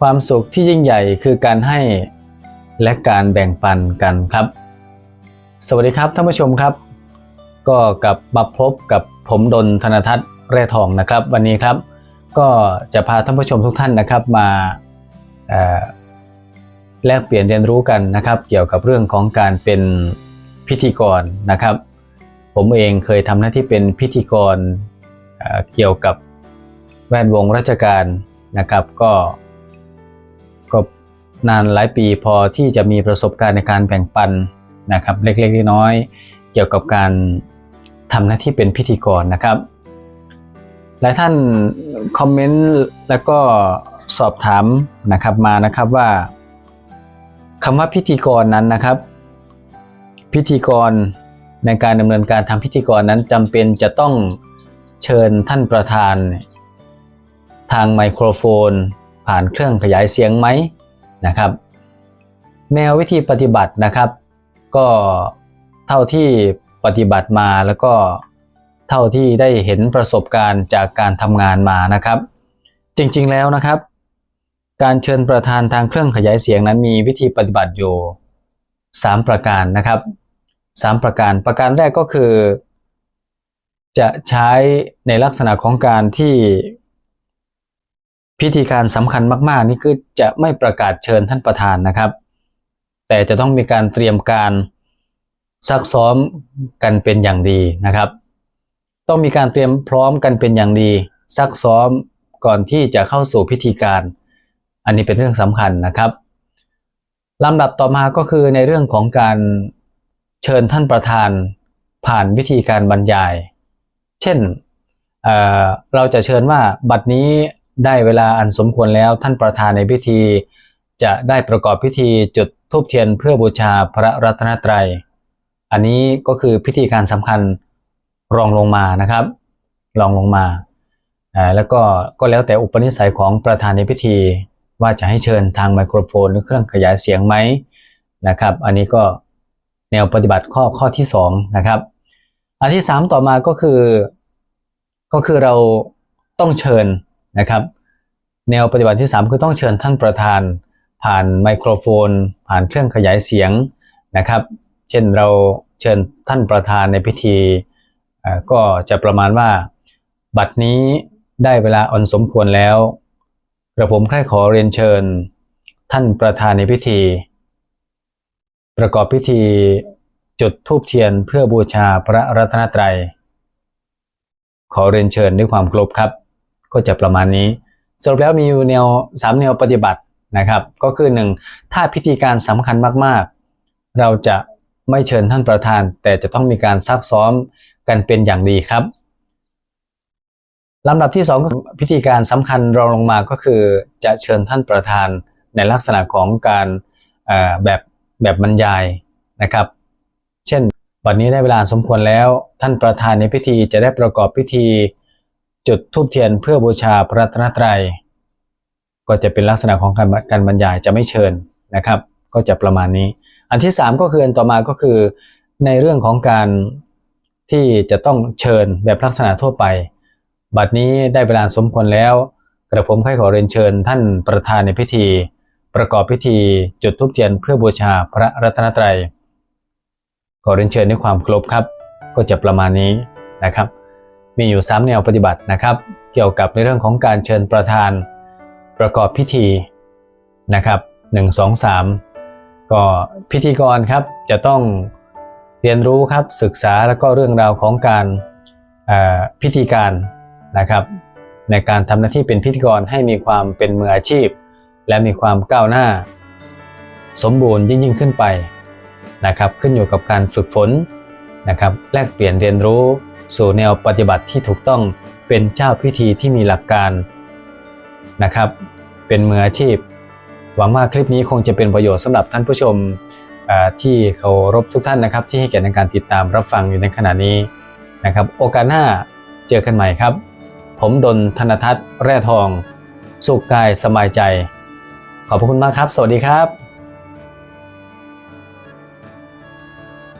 ความสุขที่ยิ่งใหญ่คือการให้และการแบ่งปันกันครับ สวัสดีครับท่านผู้ชมครับ ก็กลับมาพบกับผมดนธนทัศน์แร่ทองนะครับ วันนี้ครับ ก็จะพาท่านผู้ชมทุกท่านนะครับมาแลกเปลี่ยนเรียนรู้กันนะครับ เกี่ยวกับเรื่องของการเป็นพิธีกรนะครับ ผมเองเคยทำหน้าที่เป็นพิธีกรเเกี่ยวกับแวดวงราชการนะครับ ก็ นานหลายปีพอที่จะมีประสบการณ์ในการแบ่งปันนะครับเล็กๆน้อยๆเกี่ยวกับการทำหน้าที่เป็นพิธีกรนะครับ หลายท่านคอมเมนต์แล้วก็สอบถามนะครับมานะครับว่าคำว่าพิธีกรนั้นนะครับ พิธีกรในการดำเนินการทำพิธีกรนั้นจำเป็นจะต้องเชิญท่านประธาน ทางไมโครโฟน ผ่านเครื่องขยายเสียงไหม นะครับ แนววิธีปฏิบัตินะครับ ก็เท่าที่ปฏิบัติมาแล้วก็เท่าที่ได้เห็นประสบการณ์จากการทำงานมานะครับ จริงๆแล้วนะครับ การเชิญประธานทางเครื่องขยายเสียงนั้นมีวิธีปฏิบัติอยู่ 3 ประการนะครับ 3 ประการประการแรกก็คือ จะใช้ในลักษณะของการที่ พิธีการสำคัญมาก ๆ นี่คือจะไม่ประกาศเชิญท่านประธานนะครับ แต่จะต้องมีการเตรียมการซักซ้อมกันเป็นอย่างดีนะครับ ต้องมีการเตรียมพร้อมกันเป็นอย่างดี ซักซ้อมก่อนที่จะเข้าสู่พิธีการ อันนี้เป็นเรื่องสำคัญนะครับลำดับต่อมาก็คือในเรื่องของการเชิญท่านประธานผ่านวิธีการบรรยาย เช่นเเราจะเชิญว่าบัดนี้ ได้เวลาอันสมควรแล้วท่านประธานในพิธี จะได้ประกอบพิธีจุดธูปเทียนเพื่อบูชาพระรัตนตรัย อันนี้ก็คือพิธีการสำคัญรองลงมานะครับ รองลงมาอ่าแล้วก็ก็แล้วแต่อุปนิสัยของประธานในพิธี ว่าจะให้เชิญทางไมโครโฟนหรือเครื่องขยายเสียงไหมนะครับ อันนี้ก็แนวปฏิบัติข้อข้อที่สองนะครับ อันที่สามต่อมาก็คือ ก็คือเราต้องเชิญ นะครับ แนวปฏิบัติที่ 3 คือต้องเชิญท่านประธาน ผ่านไมโครโฟน ผ่านเครื่องขยายเสียงนะครับ เช่นเราเชิญท่านประธานในพิธีก็จะประมาณว่า บัดนี้ได้เวลาอันสมควรแล้วกระผมใคร่ขอเรียนเชิญ ท่านประธานในพิธี ประกอบพิธีจุดธูปเทียนเพื่อบูชาพระรัตนตรัย ขอเรียนเชิญด้วยความเคารพครับ ก็จะประมาณนี้สรุปแล้วมีอยู่แนวสามแนวปฏิบัตินะครับ ก็คือหนึ่งถ้าพิธีการสำคัญมากๆ เราจะไม่เชิญท่านประธาน แต่จะต้องมีการซักซ้อมกันเป็นอย่างดีครับลำดับที่สองก็พิธีการสำคัญรองลงมาก็คือ จะเชิญท่านประธานในลักษณะของการแบบแบบบรรยายนะครับ เช่นวันนี้ได้เวลาสมควรแล้วท่านประธานในพิธีจะได้ประกอบพิธี จุดธูปเทียนเพื่อบูชาพระรัตนตรัย ก็จะเป็นลักษณะของการการบรรยายจะไม่เชิญนะครับ ก็จะประมาณนี้ อันที่ 3 ก็คืออันต่อมาก็คือ ในเรื่องของการที่จะต้องเชิญแบบลักษณะทั่วไป บัดนี้ได้เวลาสมควรแล้ว กระผมใครขอเรียนเชิญท่านประธานในพิธี ประกอบพิธีจุดธูปเทียนเพื่อบูชาพระรัตนตรัย ขอเรียนเชิญด้วยความเคารพครับ ก็จะประมาณนี้นะครับ มีอยู่ 3 แนวปฏิบัตินะครับ เกี่ยวกับในเรื่องของการเชิญประธาน ประกอบพิธีนะครับ 1 2 3 ก็พิธีกรครับจะต้องเรียนรู้ครับศึกษาแล้วก็เรื่องราวของการพิธีการนะครับ ในการทำหน้าที่เป็นพิธีกรให้มีความเป็นมืออาชีพ และมีความก้าวหน้า สมบูรณ์ยิ่งยิ่งขึ้นไปนะครับ ขึ้นอยู่กับการฝึกฝนนะครับ แลกเปลี่ยนเรียนรู้ สู่แนวปฏิบัติที่ถูกต้องเป็นเจ้าพิธีที่มีหลักการนะครับ เป็นมืออาชีพ หวังว่าคลิปนี้คงจะเป็นประโยชน์สำหรับท่านผู้ชมที่เคารพทุกท่านนะครับ ที่ให้เกียรติในการติดตามรับฟังอยู่ในขณะนี้นะครับ โอกาสหน้าเจอกันใหม่ครับ ผมดนธนทัศน์แร่ทอง สุขกายสบายใจ ขอบพระคุณมากครับ สวัสดีครับ